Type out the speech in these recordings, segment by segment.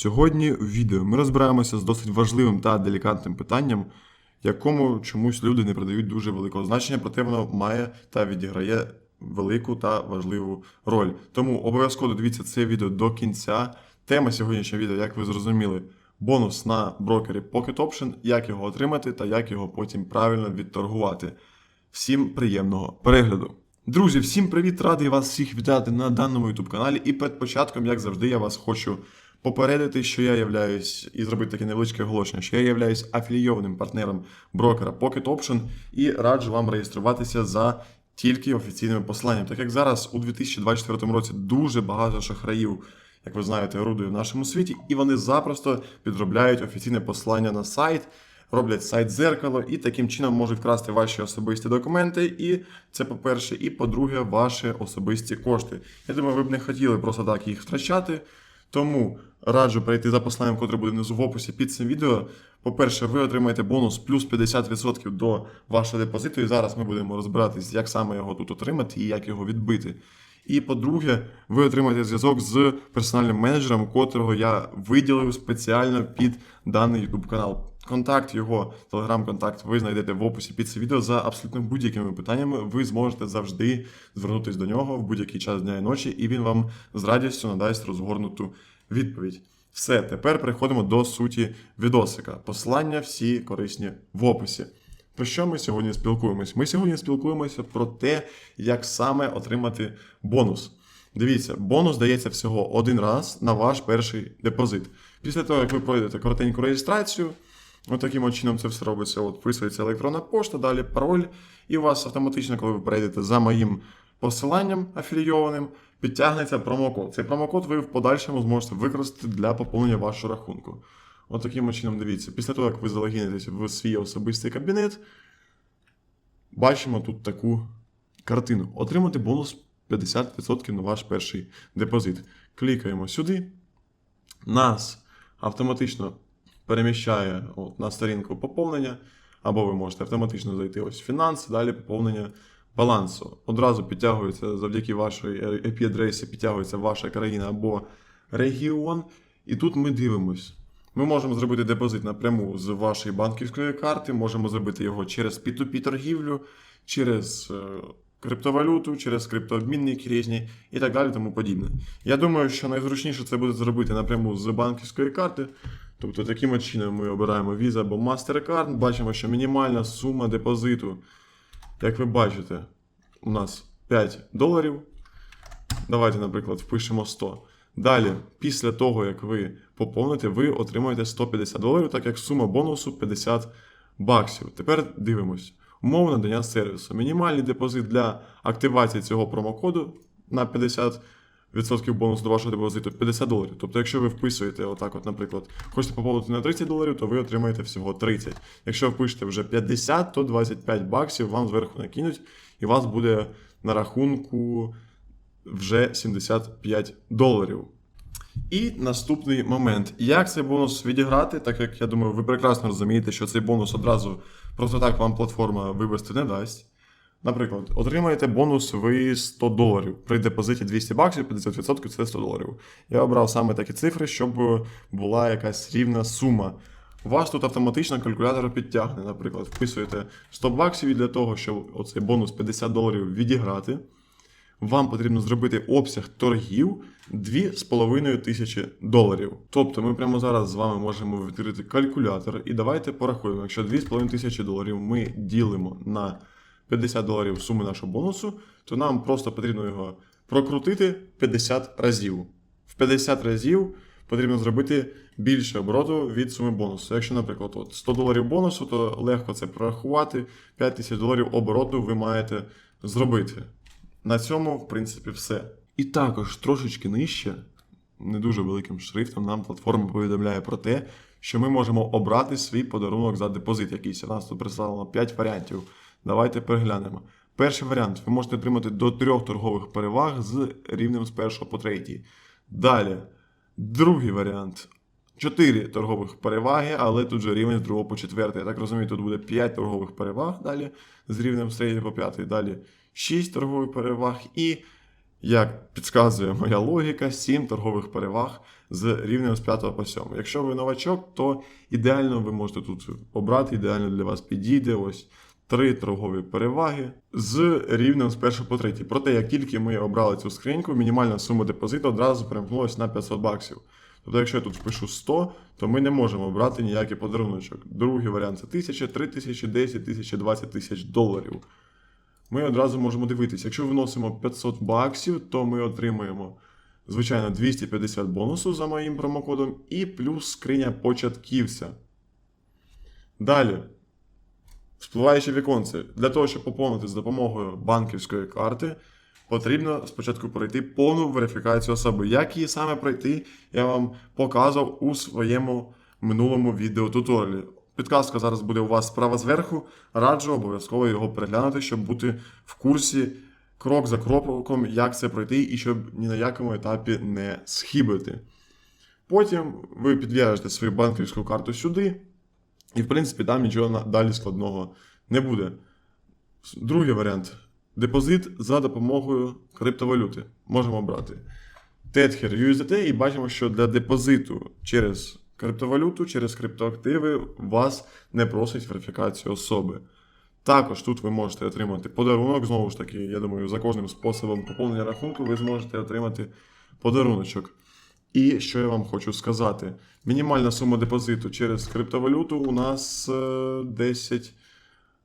Сьогодні в відео ми розбираємося з досить важливим та делікатним питанням, якому чомусь люди не придають дуже великого значення, проте воно має та відіграє велику та важливу роль. Тому обов'язково дивіться це відео до кінця. Тема сьогоднішнього відео, як ви зрозуміли, бонус на брокері Pocket Option, як його отримати та як його потім правильно відторгувати. Всім приємного перегляду. Друзі, всім привіт! Радий вас всіх вітати на даному YouTube каналі. І перед початком, як завжди, я вас хочу попередити, що я являюсь і зробити таке невеличке оголошення, що я являюсь афілійованим партнером брокера Pocket Option і раджу вам реєструватися за тільки офіційними посиланнями. Так як зараз у 2024 році дуже багато шахраїв, як ви знаєте, орудує в нашому світі, і вони запросто підробляють офіційне посилання на сайт роблять сайт зеркало і таким чином можуть вкрасти ваші особисті документи. І це по-перше, і по-друге, ваші особисті кошти. Я думаю, ви б не хотіли просто так їх втрачати. Тому раджу перейти за посиланням, котре буде внизу в описі під цим відео. По-перше, ви отримаєте бонус плюс 50% до вашого депозиту. І зараз ми будемо розбиратись, як саме його тут отримати і як його відбити. І по-друге, ви отримаєте зв'язок з персональним менеджером, котрого я виділив спеціально під даний YouTube канал. Контакт його, телеграм-контакт, ви знайдете в описі під це відео за абсолютно будь-якими питаннями. Ви зможете завжди звернутися до нього в будь-який час дня і ночі, і він вам з радістю надасть розгорнуту відповідь. Все, тепер переходимо до суті відосика. Посилання всі корисні в описі. Про що ми сьогодні спілкуємось? Ми сьогодні спілкуємося про те, як саме отримати бонус. Дивіться, бонус дається всього один раз на ваш перший депозит. Після того, як ви пройдете коротеньку реєстрацію, от таким чином це все робиться. От вписується електронна пошта, далі пароль, і у вас автоматично, коли ви перейдете за моїм посиланням афілійованим, підтягнеться промокод. Цей промокод ви в подальшому зможете використати для поповнення вашого рахунку. От таким чином дивіться. Після того, як ви залогінитесь в свій особистий кабінет, бачимо тут таку картину. Отримати бонус 50% на ваш перший депозит. Клікаємо сюди. Нас автоматично переміщає от, на сторінку поповнення, або ви можете автоматично зайти ось в фінанси, далі поповнення балансу. Одразу підтягується завдяки вашій IP-адресі, підтягується ваша країна або регіон. І тут ми дивимось. Ми можемо зробити депозит напряму з вашої банківської карти, можемо зробити його через P2P торгівлю, через е, криптовалюту, через криптообмінники різні і так далі, тому подібне. Я думаю, що найзручніше це буде зробити напряму з банківської карти. Тобто, таким чином ми обираємо Visa або MasterCard. Бачимо, що мінімальна сума депозиту, як ви бачите, у нас 5 доларів. Давайте, наприклад, впишемо 100. Далі, після того, як ви поповните, ви отримаєте 150 доларів, так як сума бонусу 50 баксів. Тепер дивимось. Умови надання сервісу. Мінімальний депозит для активації цього промокоду на 50% бонусу до вашого депозиту 50 доларів. Тобто, якщо ви вписуєте, отак, от, наприклад, хочете поповнити на 30 доларів, то ви отримаєте всього 30. Якщо впишете вже 50, то 25 баксів вам зверху накинуть, і у вас буде на рахунку вже 75 доларів. І наступний момент. Як цей бонус відіграти, так як я думаю, ви прекрасно розумієте, що цей бонус одразу просто так вам платформа вивести не дасть. Наприклад, отримаєте бонус ви 100 доларів. При депозиті 200 баксів, 50% це 100 доларів. Я обрав саме такі цифри, щоб була якась рівна сума. У вас тут автоматично калькулятор підтягне, наприклад, вписуєте 100 баксів для того, щоб оцей бонус 50 доларів відіграти вам потрібно зробити обсяг торгів 2,5 тисячі доларів. Тобто ми прямо зараз з вами можемо відкрити калькулятор і давайте порахуємо, якщо 2,5 тисячі доларів ми ділимо на 50 доларів суми нашого бонусу, то нам просто потрібно його прокрутити 50 разів. В 50 разів потрібно зробити більше обороту від суми бонусу. Якщо, наприклад, от 100 доларів бонусу, то легко це прорахувати. 5 тисяч доларів обороту ви маєте зробити. На цьому, в принципі, все. І також трошечки нижче, не дуже великим шрифтом, нам платформа повідомляє про те, що ми можемо обрати свій подарунок за депозит якийсь. У нас тут представлено 5 варіантів. Давайте переглянемо. Перший варіант: ви можете отримати до трьох торгових переваг з рівнем з першого по третій. Далі, другий варіант. 4 торгових переваги, але тут же рівень з 2 по 4. Я так розумію, тут буде 5 торгових переваг далі з рівнем з 3 по 5. Далі 6 торгових переваг і як підказує моя логіка, 7 торгових переваг з рівнем з 5 по 7. Якщо ви новачок, то ідеально ви можете тут обрати, ідеально для вас підійде ось три торгові переваги з рівнем з 1 по 3. Проте, як тільки ми обрали цю скриньку, мінімальна сума депозиту одразу перемкнулася на 500 баксів. Тобто, якщо я тут впишу 100, то ми не можемо обрати ніякий подаруночок. Другий варіант це 1000, 3000, 10 тисяч, 20 тисяч доларів. Ми одразу можемо дивитися. Якщо вносимо 500 баксів, то ми отримуємо, звичайно, 250 бонусу за моїм промокодом і плюс скриня початківця. Далі. Спливаюче віконце. Для того, щоб поповнити з допомогою банківської карти, потрібно спочатку пройти повну верифікацію особи. Як її саме пройти, я вам показував у своєму минулому відеотуторіалі. Підказка зараз буде у вас справа зверху. Раджу обов'язково його переглянути, щоб бути в курсі крок за кроком, як це пройти, і щоб ні на якому етапі не схибити. Потім ви підв'яжете свою банківську карту сюди, і, в принципі, там нічого далі складного не буде. Другий варіант депозит за допомогою криптовалюти. Можемо брати Tether USDT і бачимо, що для депозиту через криптовалюту, через криптоактиви вас не просить верифікацію особи. Також тут ви можете отримати подарунок. Знову ж таки, я думаю, за кожним способом поповнення рахунку ви зможете отримати подаруночок. І що я вам хочу сказати: мінімальна сума депозиту через криптовалюту у нас е, 10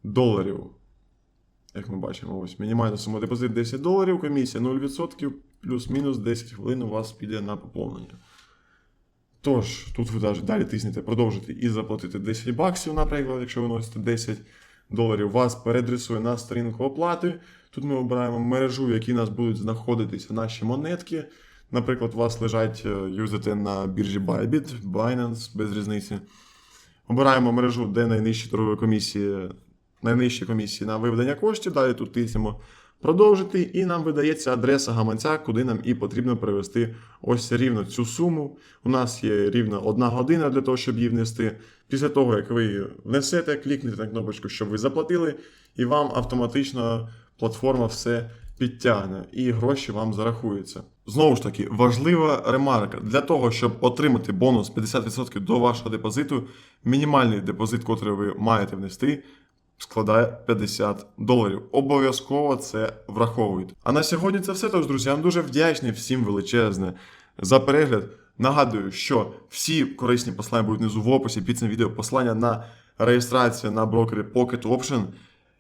доларів. Як ми бачимо, ось мінімальна сума депозиту 10 доларів, комісія 0%, плюс-мінус 10 хвилин у вас піде на поповнення. Тож, тут ви далі- тиснете продовжити і заплатити 10 баксів, наприклад, якщо ви носите 10 доларів, вас передресує на сторінку оплати. Тут ми обираємо мережу, в якій нас будуть знаходитися наші монетки. Наприклад, у вас лежать е, USDT на біржі Bybit, Binance, без різниці. Обираємо мережу, де найнижчі торгові комісії, найнижчі комісії на виведення коштів. Далі тут тиснемо продовжити, і нам видається адреса гаманця, куди нам і потрібно перевести ось рівно цю суму. У нас є рівно одна година для того, щоб її внести. Після того, як ви внесете, клікнете на кнопочку, щоб ви заплатили, і вам автоматично платформа все підтягне і гроші вам зарахуються. Знову ж таки, важлива ремарка. Для того, щоб отримати бонус 50% до вашого депозиту, мінімальний депозит, який ви маєте внести, складає 50 доларів. Обов'язково це враховуйте. А на сьогодні це все. Тож, друзі, я вам дуже вдячний всім величезне за перегляд. Нагадую, що всі корисні послання будуть внизу в описі під цим відео послання на реєстрацію на брокері Pocket Option.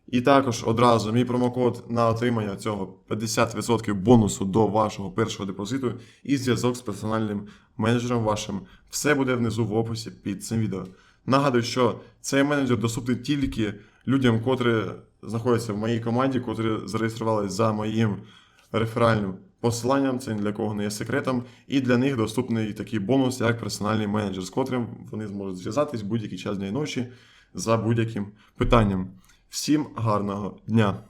І також одразу мій промокод на отримання цього 50% бонусу до вашого першого депозиту і зв'язок з персональним менеджером вашим. Все буде внизу в описі під цим відео. Нагадую, що цей менеджер доступний тільки людям, котрі знаходяться в моїй команді, котрі зареєструвалися за моїм реферальним посиланням. Це ні для кого не є секретом. І для них доступний такий бонус, як персональний менеджер, з котрим вони зможуть зв'язатись будь-який час дня і ночі за будь-яким питанням. Всім гарного дня!